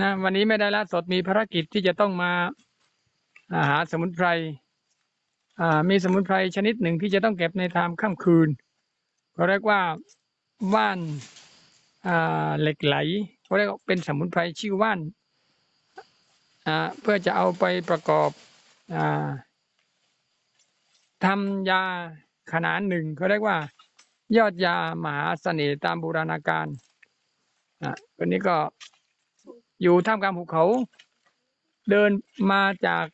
นะวันนี้ไม่ได้ละสดมีภารกิจที่จะต้องมาาหาสมุนไพรมีสมุนไพรชนิดหนึ่งที่จะต้องเก็บในทามค่ำคืนเขาเรียกว่าว่านเหล็กไหลเขาเรียกเป็นสมุนไพรชื่อว่านเพื่อจะเอาไปประกอบอทำยาขนานหนึ่งเขาเรียกว่า ยอดยามหาเสน่ห์ตามบูรณาการอันนี้ก็ อยู่ท่ามกลางภูเขา เดินมาจาก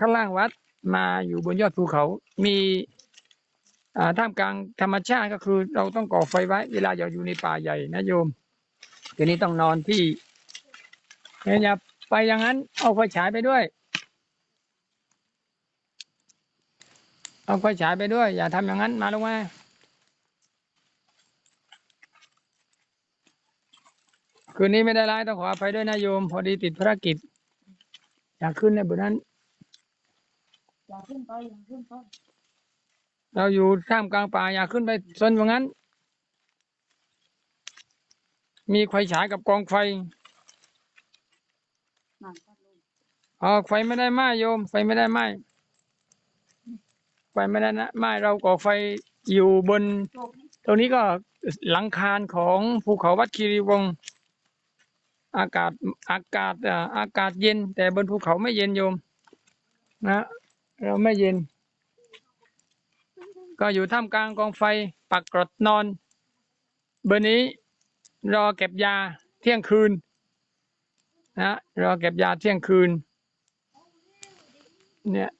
ข้างล่างวัดมาอยู่บนยอดภูเขา มีท่ามกลางธรรมชาติก็คือ เราต้องก่อไฟไว้ เวลาเราอยู่ในป่าใหญ่นะโยมทีนี้ต้องนอนที่อย่าไปอย่างนั้น เอาไฟฉายไปด้วย เอาไฟฉายไปด้วย อย่าทำอย่างนั้นมาลงมา คืนนี้ไม่ได้ไลฟ์ต้องขออภัยด้วยนะโยม พอดีติดภารกิจ อยากขึ้นในบนนั้น อย่าขึ้นไปอย่าขึ้นไปเราอยู่ท่ามกลางป่าอยากขึ้นไปซนว่างั้น มีไฟฉายกับกองไฟอ๋อไฟไม่ได้ไหมโยม ไฟไม่ได้ไหมไฟไม่ได้นะไหมเราก่อไฟอยู่บน ตรงนี้ก็หลังคาของภูเขาวัดคีรีวงศ์ อากาศอากาศอาอากาศเย็น แต่บนภูเขาไม่เย็นโยม นะ เราไม่เย็น ก็อยู่ท่ามกลางกองไฟ ปักกรดนอน เบอร์นี้ รอเก็บยาเที่ยงคืน นะรอเก็บยาเที่ยงคืน เนี่ย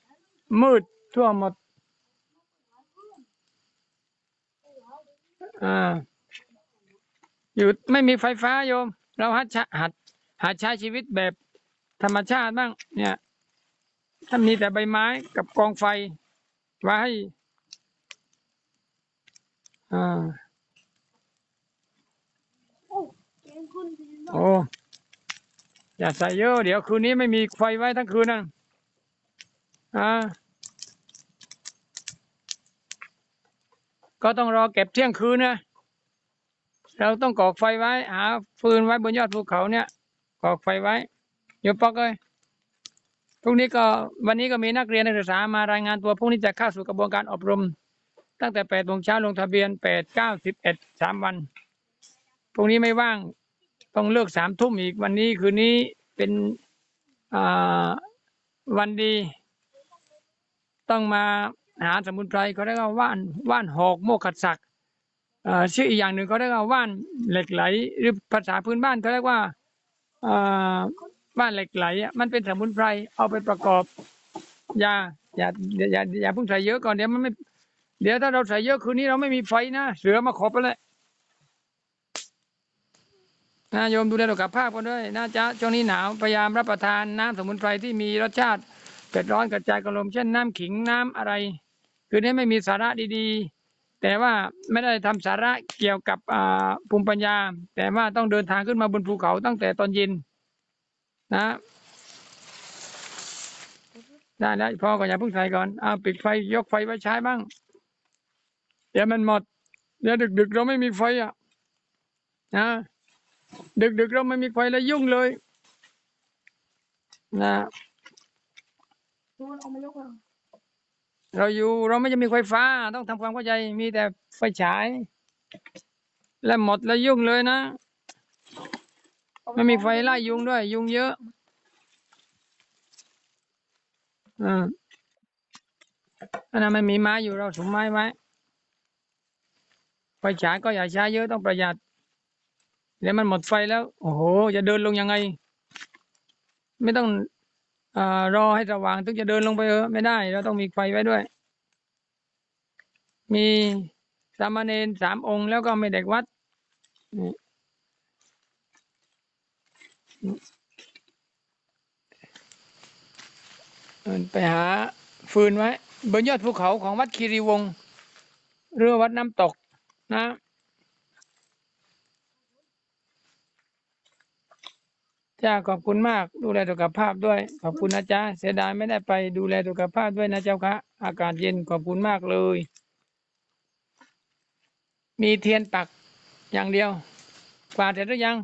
มืดทั่วหมดอ่าอยู่ไม่มีไฟฟ้าโยม เราหัดช้หัดหัดใช้ชีวิตแบบธรรมชาติบ้างเนี่ย ถ้ามีแต่ใบไม้กับกองไฟไว้อ่าเกมขึ้นทีนี้โอ้อย่าใส่เยอะเดี๋ยวคืนนี้ไม่มีไฟไว้ทั้งคืนนะอ่าก็ต้องรอเก็บเที่ยงคืนนะ เราต้องก่อไฟไว้ หาฟืนไว้บนยอดภูเขาเนี่ยก่อไฟไว้โยมปอกเลยพรุ่งนี้ก็วันนี้ก็มีนักเรียนนักศึกษามารายงานตัวพรุ่งนี้จะเข้าสู่กระบวนการอบรม ตั้งแต่แปดโมงเช้าลงทะเบียนแปดเก้าสิบเอ็ดสามวันพรุ่งนี้ไม่ว่างต้องเลิกสามทุ่มอีกวันนี้คืนนี้เป็นวันดี ต้องมาหาสมุนไพรเขาเรียกว่าว่านว่านหอกโมกขัดศัก ชื่ออีกอย่างหนึ่งเขาเรียกว่าว่านเหล็กไหล หรือภาษาพื้นบ้านเขาเรียกว่าอ่าว่านเหล็กไหลมันเป็นสมุนไพรเอาไปประกอบยาอย่าอย่าอย่าเพิ่งใส่เยอะก่อนเดี๋ยวมันไม่ เดี๋ยวถ้าเราใส่เยอะคืนนี้เราไม่มีไฟนะเสือมาขอบไปเลยนะโยมดูแลสุขภาพกันด้วยนะจ๊ะช่วงนี้หนาวพยายามรับประทานน้ำสมุนไพรที่มีรสชาติเผ็ดร้อนกระจายกระลมเช่นน้ำขิงน้ำอะไร คือนี้ไม่มีสาระดีๆ แต่ว่าไม่ได้ทำสาระเกี่ยวกับอ่าภูมิปัญญา แต่ว่าต้องเดินทางขึ้นมาบนภูเขาตั้งแต่ตอนเย็นนะได้แล้วพ่อก็อย่าเพิ่งใส่ก่อนเอาปิดไฟยกไฟไว้ใช้บ้าง เดี๋ยวมันหมด เดี๋ยวดึกๆเราไม่มีไฟอะนะดึกๆเราไม่มีไฟแล้วยุ่งเลย นะ เราอยู่เราไม่จะมีไฟฟ้าต้องทำความเข้าใจมีแต่ไฟฉาย และหมดแล้วยุ่งเลยนะไม่มีไฟไล่ยุงด้วย ยุงเยอะอืมอันนั้นไม่มีไม้อยู่เราถุงไม้ไว้ไฟฉายก็อย่าใช้เยอะต้องประหยัดเดี๋ยวมันหมดไฟแล้ว โอ้โห จะเดินลงยังไง ไม่ต้อง อารอให้สว่างถึงจะเดินลงไปเออไม่ได้ เราต้องมีไฟไว้ด้วย มีสามเณรสามองค์แล้วก็ไม่เด็กวัดนี่ไปหาฟืนไว้ บนยอดภูเขาของวัดคีรีวงศ์เรือวัดน้ำตกนะ จ้าขอบคุณมาก ดูแลสุขภาพด้วย ขอบคุณนะจ๊ะเสียดายไม่ได้ไปดูแลสุขภาพด้วยนะเจ้าคะ อากาศเย็นขอบคุณมากเลย มีเทียนปักอย่างเดียว กวาดเสร็จหรือยัง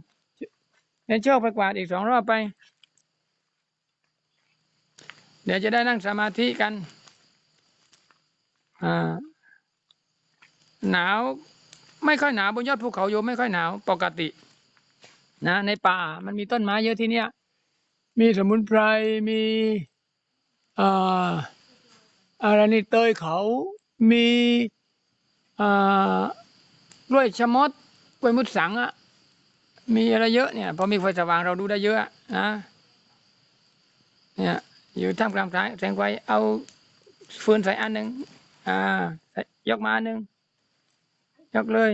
เนนโชคไปกวาดอีกสองรอบไป เดี๋ยวจะได้นั่งสมาธิกันอ่าหนาว ไม่ค่อยหนาวบนยอดภูเขาโยมไม่ค่อยหนาวปกติ นะในป่ามันมีต้นไม้เยอะที่เนี้ยมีสมุนไพรมีอ่าอะไรนี่เตยเขามีอ่ากล้วยชะมดกล้วยมุดสังอะมีอะไรเยอะเนี่ยพอมีไฟสว่างเราดูได้เยอะนะเนี่ยอยู่ท่ามกลางสายแสงไฟเอาฟืนใส่อันหนึ่งอ่ายกมาอันหนึ่งยกเลย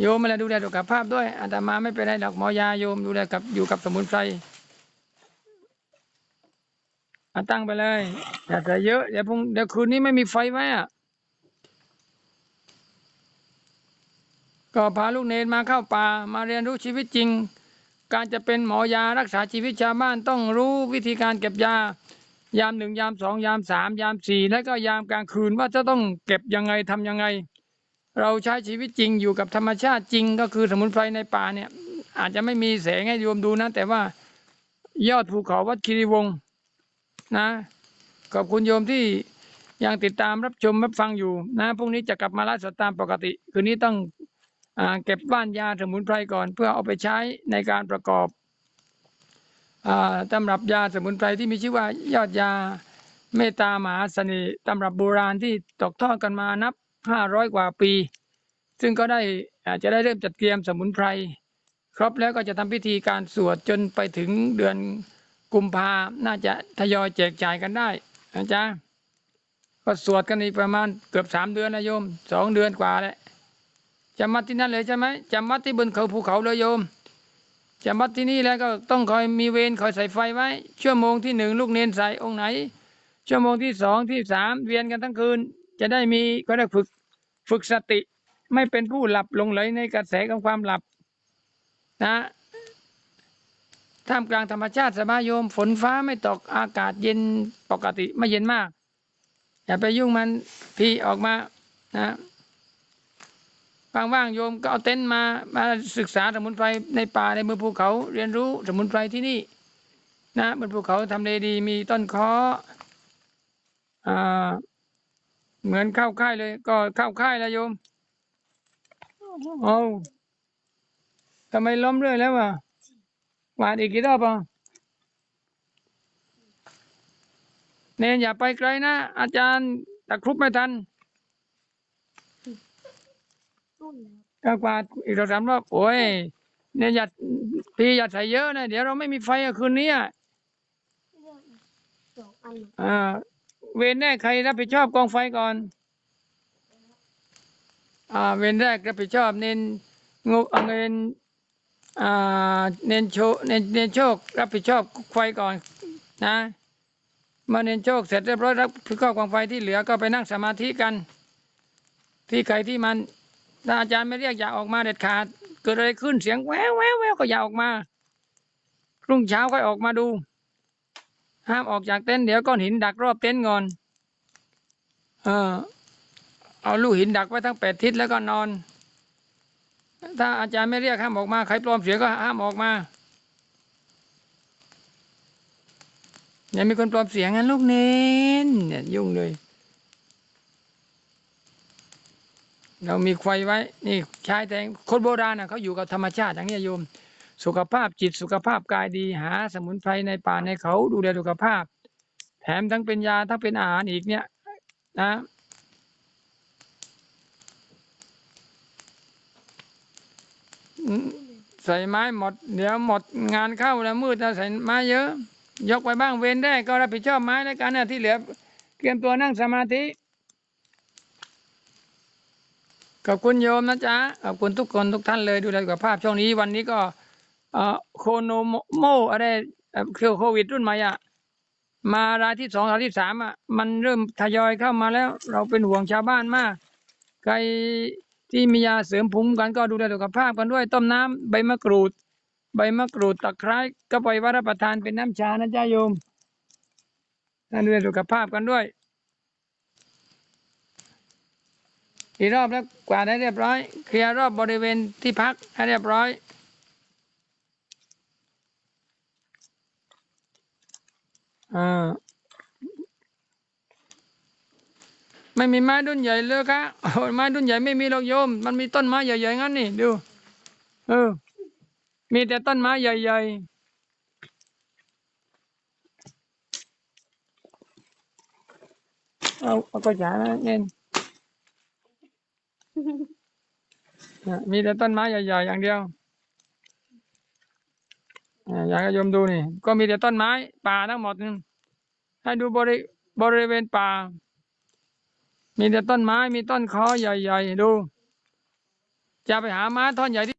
โยมอะไรดูแลสุขภาพด้วยอาตมาไม่เป็นไรดอกหมอยาโยมดูแลกับอยู่กับสมุนไพรอาตั้งไปเลยอย่าใส่เยอะเดี๋ยวพรุ่งเดี๋ยวคืนนี้ไม่มีไฟไหมอะก็พาลูกเนรมาเข้าป่ามาเรียนรู้ชีวิตจริง การจะเป็นหมอยารักษาชีวิตชาวบ้านต้องรู้วิธีการเก็บยา ยามหนึ่งยามสองยามสามยามสี่แล้วก็ยามกลางคืนว่าจะต้องเก็บยังไงทำยังไง เราใช้ชีวิตจริงอยู่กับธรรมชาติจริงก็คือสมุนไพรในป่าเนี่ย อาจจะไม่มีแสงให้โยมดูนะ แต่ว่ายอดภูเขาวัดคีรีวงศ์นะขอบคุณโยมที่ยังติดตามรับชมรับฟังอยู่นะพรุ่งนี้จะกลับมาไลฟ์สดตามปกติ คืนนี้ต้องอเก็บบ้านยาสมุนไพรก่อน เพื่อเอาไปใช้ในการประกอบอตำรับยาสมุนไพรที่มีชื่อว่ายอดยาเมตตามหาเสน่ห์ตำรับโบราณที่ตกทอดกันมานับ ห้าร้อยกว่าปี ซึ่งก็ได้อาจจะได้เริ่มจัดเตรียมสมุนไพร ครบแล้วก็จะทำพิธีการสวดจนไปถึงเดือนกุมภาน่าจะทยอยแจกจ่ายกันได้นะจ๊ะก็สวดกันอีกประมาณเกือบสามเดือนนะโยมสองเดือนกว่าแหละจำมัดที่นั่นเลยใช่ไหมจำมัดที่บนเขาภูเขาเลยโยมจำมัดที่นี่แล้วก็ต้องคอยมีเวรคอยใส่ไฟไว้ ชั่วโมงที่หนึ่งลูกเนนใส่องค์ไหน ชั่วโมงที่สองที่สามเวียนกันทั้งคืน จะได้มีก็ได้ฝึก ฝึกสติไม่เป็นผู้หลับลงไหลในกระแสของความหลับนะท่ามกลางธรรมชาติสบายโยม ฝนฟ้าไม่ตกอากาศเย็นปกติไม่เย็นมาก อย่าไปยุ่งมันพี่ออกมานะว่างๆโยมก็เอาเต็นท์มามาศึกษาสมุนไพรในป่าในมือภูเขาเรียนรู้สมุนไพรที่นี่นะบนภูเขาทำเลดีมีต้นคออ่า เหมือนเข้าค่ายเลย ก็เข้าค่ายแล้วโยมเอาทำไมล้มเรื่อยแล้วอะหวาดอีกกี่รอบอะเนนอย่าไปไกลนะ อาจารย์ตะครุบไม่ทันรุ่นแล้วก็กวาดอีกสองสามรอบโอ้ยเนนอย่าพี่อย่าใส่เยอะนะ เดี๋ยวเราไม่มีไฟอะคืนนี้อะเลือกอีกสองอันอ่า เวรแรกใครรับผิดชอบกองไฟก่อน อ่า เวรแรกรับผิดชอบเน้นงกเงินอ่า เน้นโชเน้นเน้นโชครับผิดชอบไฟก่อนนะเมื่อเน้นโชคเสร็จเรียบร้อยรับผิดชอบกองไฟที่เหลือก็ไปนั่งสมาธิกัน ที่ใครที่มันถ้าอาจารย์ไม่เรียกอย่าออกมาเด็ดขาด เกิดอะไรขึ้นเสียงแววแววแววก็อย่าออกมา รุ่งเช้าค่อยออกมาดู ห้ามออกจากเต็นท์เดี๋ยวก้อนหินดักรอบเต็นท์ก่อน เออ เอาลูกหินดักไว้ทั้งแปดทิศแล้วก็นอน ถ้าอาจารย์ไม่เรียกห้ามออกมาใครปลอมเสียงก็ห้ามออกมา อย่ามีคนปลอมเสียงงั้นลูกเน้นเนี่ยยุ่งเลย เรามีไฟไว้ นี่ชายแต่คนโบราณนะเขาอยู่กับธรรมชาติอย่างเนี้ยโยม สุขภาพจิตสุขภาพกายดีหา สมุนไพรในป่าในเขาดูแลสุขภาพ แถมทั้งเป็นยาทั้งเป็นอาหารอีกเนี่ยนะใส่ไม้หมด เดี๋ยวหมดงานเข้าแล้วมืดแล้วใส่ไม้เยอะ ยกไปบ้างเว้นได้ก็รับผิดชอบไม้แล้วกันนะที่เหลือเตรียมตัวนั่งสมาธิขอบคุณโยมนะจ๊ะขอบคุณทุกคนทุกท่านเลยดูแลสุขภาพช่วงนี้วันนี้ก็ เอ่อโคโนโมอะไรคือโควิดรุ่นใหม่อะมารายที่สองรายที่สามอะมันเริ่มทยอยเข้ามาแล้ว เราเป็นห่วงชาวบ้านมาก ใครที่มียาเสริมภูมิกันก็ดูแลสุขภาพกันด้วยต้มน้ำใบมะกรูด ใบมะกรูดตะไคร้ก็ไปวัดรับประทานเป็นน้ำชานะจ๊ะโยมดูแลสุขภาพกันด้วยกี่รอบแล้วกวาดให้เรียบร้อย เคลียร์รอบบริเวณที่พักให้เรียบร้อย อไม่มีไม้ดุนใหญ่เลยครับไม้ดุนใหญ่ไม่มีหรอกโยมมันมีต้นไม้ใหญ่ๆงั้นนี่ดูเออมีแต่ต้นไม้ใหญ่ๆเอาเอาก็จ่านะเงินอะมีแต่ต้นไม้ใหญ่ๆอย่างเดียวอะอยากให้โยมดูนี่ ก็มีแต่ต้นไม้ป่าทั้งหมดนี่ ให้ดูบริบริเวณป่า มีแต่ต้นไม้มีต้นคอใหญ่ๆดู จะไปหาไม้ท่อนใหญ่ที่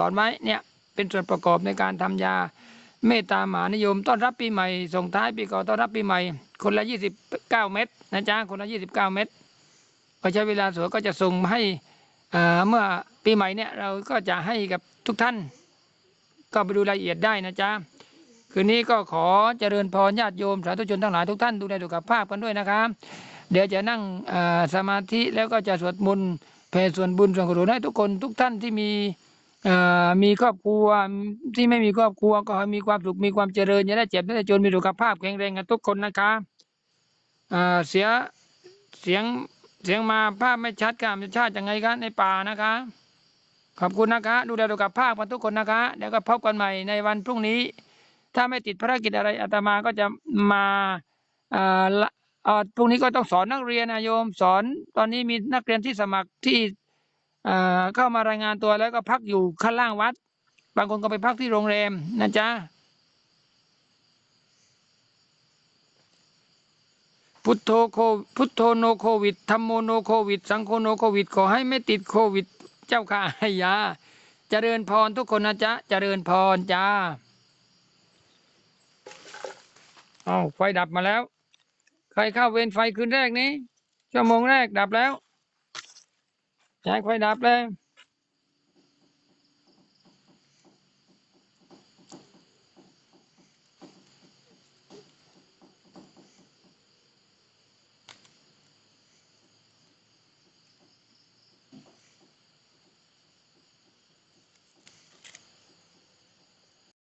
สอนไว้เนี่ยเป็นส่วนประกอบในการทำยา เมตตามหานิยม ต้อนรับปีใหม่ส่งท้ายปีเก่าต้อนรับปีใหม่ คนละยี่สิบเก้าเม็ดนะจ๊ะคนละยี่สิบเก้าเม็ดก็ใช้เวลาสวยก็จะส่งมาให้เมื่อปีใหม่เนี่ยเราก็จะให้กับทุกท่าน ก็ไปดูรายละเอียดได้นะจ๊ะคืนนี้ก็ขอเจริญพรญาติโยมสาธุชนทั้งหลายทุกท่านดูแลสุขภาพกันด้วยนะครับเดี๋ยวจะนั่งสมาธิแล้วก็จะสวดมนต์แผ่ส่วนบุญส่วนกุศลให้ทุกคนทุกท่านที่มี มีครอบครัวที่ไม่มีครอบครัวก็ให้มีความสุขมีความเจริญอย่าได้เจ็บอย่าได้จนมีสุขภาพแข็งแรงกันทุกคนนะคะเสียเสียงเสียงมาภาพไม่ชัดค่ะมันชาติยังไงคะในป่านะคะ ขอบคุณนะคะ ดูแลสุขภาพกันทุกคนนะคะเดี๋ยวก็พบกันใหม่ในวันพรุ่งนี้ ถ้าไม่ติดภารกิจอะไรอาตมาก็จะมาอ่อละเอ่อพรุ่งนี้ก็ต้องสอนนักเรียนนะโยม สอนตอนนี้มีนักเรียนที่สมัครที่ เข้ามารายงานตัวแล้วก็พักอยู่ข้างล่างวัด บางคนก็ไปพักที่โรงแรมนะจ๊ะพุทโธโคพุทโธโนโควิดธรรมโมโนโควิด สังโฆโนโควิดขอให้ไม่ติดโควิด เจ้าค่ะให้ยาเจริญพรทุกคนนะจ๊ะเจริญพรจ้าเอาไฟดับมาแล้ว ใครเข้าเวรไฟคืนแรกนี้ชั่วโมงแรกดับแล้ว แจ้งไฟดับเลย